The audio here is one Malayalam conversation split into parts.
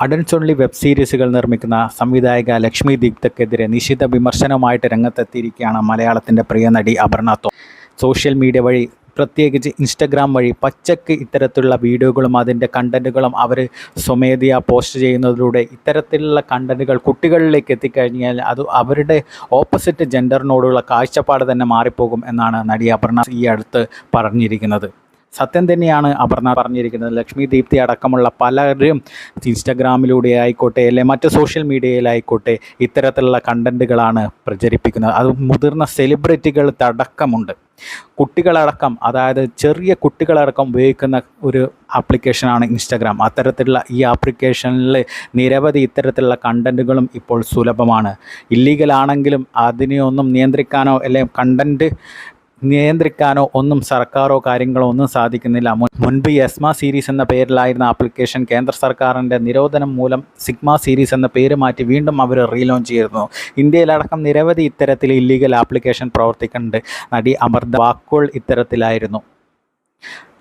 അഡൽട്സ് ഓൺലി വെബ് സീരീസുകൾ നിർമ്മിക്കുന്ന സംവിധായക ലക്ഷ്മി ദീപ്തക്കെതിരെ നിശിത വിമർശനവുമായിട്ട് രംഗത്തെത്തിയിരിക്കുകയാണ് മലയാളത്തിന്റെ പ്രിയ നടി അപർണ തോ സോഷ്യൽ മീഡിയ വഴി പ്രത്യേകിച്ച് ഇൻസ്റ്റഗ്രാം വഴി പച്ചക്ക് ഇത്തരത്തിലുള്ള വീഡിയോകളും അതിന്റെ കണ്ടന്റുകളും അവർ സ്വമേധയാ പോസ്റ്റ് ചെയ്യുന്നതിലൂടെ ഇത്തരത്തിലുള്ള കണ്ടന്റുകൾ കുട്ടികളിലേക്ക് എത്തിക്കഴിഞ്ഞാൽ അത് അവരുടെ ഓപ്പോസിറ്റ് ജെൻഡറിനോടുള്ള കാഴ്ചപ്പാട് തന്നെ മാറിപ്പോകും എന്നാണ് നടി അപർണ ഈ അടുത്ത് പറഞ്ഞിരിക്കുന്നത്. സത്യം തന്നെയാണ് അപർണ പറഞ്ഞിരിക്കുന്നത്. ലക്ഷ്മി ദീപ്തി അടക്കമുള്ള പലരും ഇൻസ്റ്റഗ്രാമിലൂടെ ആയിക്കോട്ടെ അല്ലെ മറ്റ് സോഷ്യൽ മീഡിയയിലായിക്കോട്ടെ ഇത്തരത്തിലുള്ള കണ്ടന്റുകളാണ് പ്രചരിപ്പിക്കുന്നത്. അത് മുതിർന്ന സെലിബ്രിറ്റികൾ അടക്കമുണ്ട്. കുട്ടികളടക്കം അതായത് ചെറിയ കുട്ടികളടക്കം ഉപയോഗിക്കുന്ന ഒരു ആപ്ലിക്കേഷനാണ് ഇൻസ്റ്റഗ്രാം. അത്തരത്തിലുള്ള ഈ ആപ്ലിക്കേഷനിൽ നിരവധി ഇത്തരത്തിലുള്ള കണ്ടന്റുകളും ഇപ്പോൾ സുലഭമാണ്. ഇല്ലീഗലാണെങ്കിലും അതിനെയൊന്നും അതിനെ നിയന്ത്രിക്കാനോ അല്ലെങ്കിൽ കണ്ടന്റ് നിയന്ത്രിക്കാനോ ഒന്നും സർക്കാരോ കാര്യങ്ങളോ ഒന്നും സാധിക്കുന്നില്ല. മുൻ- മുൻപ് യസ്മ സീരീസ് എന്ന പേരിലായിരുന്ന ആപ്ലിക്കേഷൻ കേന്ദ്ര സർക്കാരിന്റെ നിരോധനം മൂലം സിഗ്മ സീരീസ് എന്ന പേര് മാറ്റി വീണ്ടും അവർ റീലോഞ്ച് ചെയ്തിരുന്നു. ഇന്ത്യയിലടക്കം നിരവധി ഇത്തരത്തിൽ ഇല്ലീഗൽ ആപ്ലിക്കേഷൻ പ്രവർത്തിക്കുന്നുണ്ട്. നടി അമർദ വാക്കുകൾ ഇത്തരത്തിലായിരുന്നു.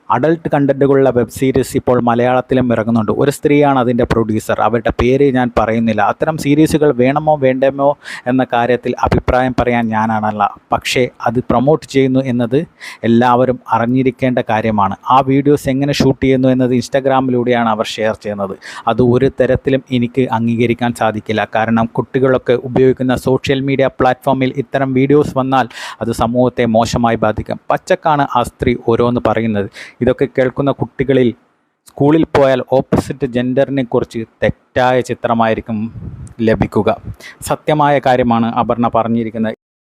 അഡൾട്ട് കണ്ടന്റുകളുള്ള വെബ് സീരീസ് ഇപ്പോൾ മലയാളത്തിലും ഇറങ്ങുന്നുണ്ട്. ഒരു സ്ത്രീയാണ് അതിന്റെ പ്രൊഡ്യൂസർ അവരുടെ പേര് ഞാൻ പറയുന്നില്ല. അത്തരം സീരീസുകൾ വേണമോ വേണ്ടമോ എന്ന കാര്യത്തിൽ അഭിപ്രായം പറയാൻ ഞാനാണല്ല. പക്ഷേ അത് പ്രൊമോട്ട് ചെയ്യുന്നു എന്നത് എല്ലാവരും അറിഞ്ഞിരിക്കേണ്ട കാര്യമാണ്. ആ വീഡിയോസ് എങ്ങനെ ഷൂട്ട് ചെയ്യുന്നു എന്നത് ഇൻസ്റ്റാഗ്രാമിലൂടെയാണ് അവർ ഷെയർ ചെയ്യുന്നത്. അത് ഒരു തരത്തിലും എനിക്ക് അംഗീകരിക്കാൻ സാധിക്കില്ല. കാരണം കുട്ടികളൊക്കെ ഉപയോഗിക്കുന്ന സോഷ്യൽ മീഡിയ പ്ലാറ്റ്ഫോമിൽ ഇത്തരം വീഡിയോസ് വന്നാൽ അത് സമൂഹത്തെ മോശമായി ബാധിക്കും. പച്ചക്കാണ് ആ സ്ത്രീ ഓരോന്ന് പറയുന്നത്. ഇതൊക്കെ കേൾക്കുന്ന കുട്ടികളിൽ സ്കൂളിൽ പോയാൽ ഓപ്പോസിറ്റ് ജെൻഡറിനെ കുറിച്ച് തെറ്റായ ചിത്രമായിരിക്കും ലഭിക്കുക. സത്യമായ കാര്യമാണ് അപർണ പറഞ്ഞിരിക്കുന്നത്.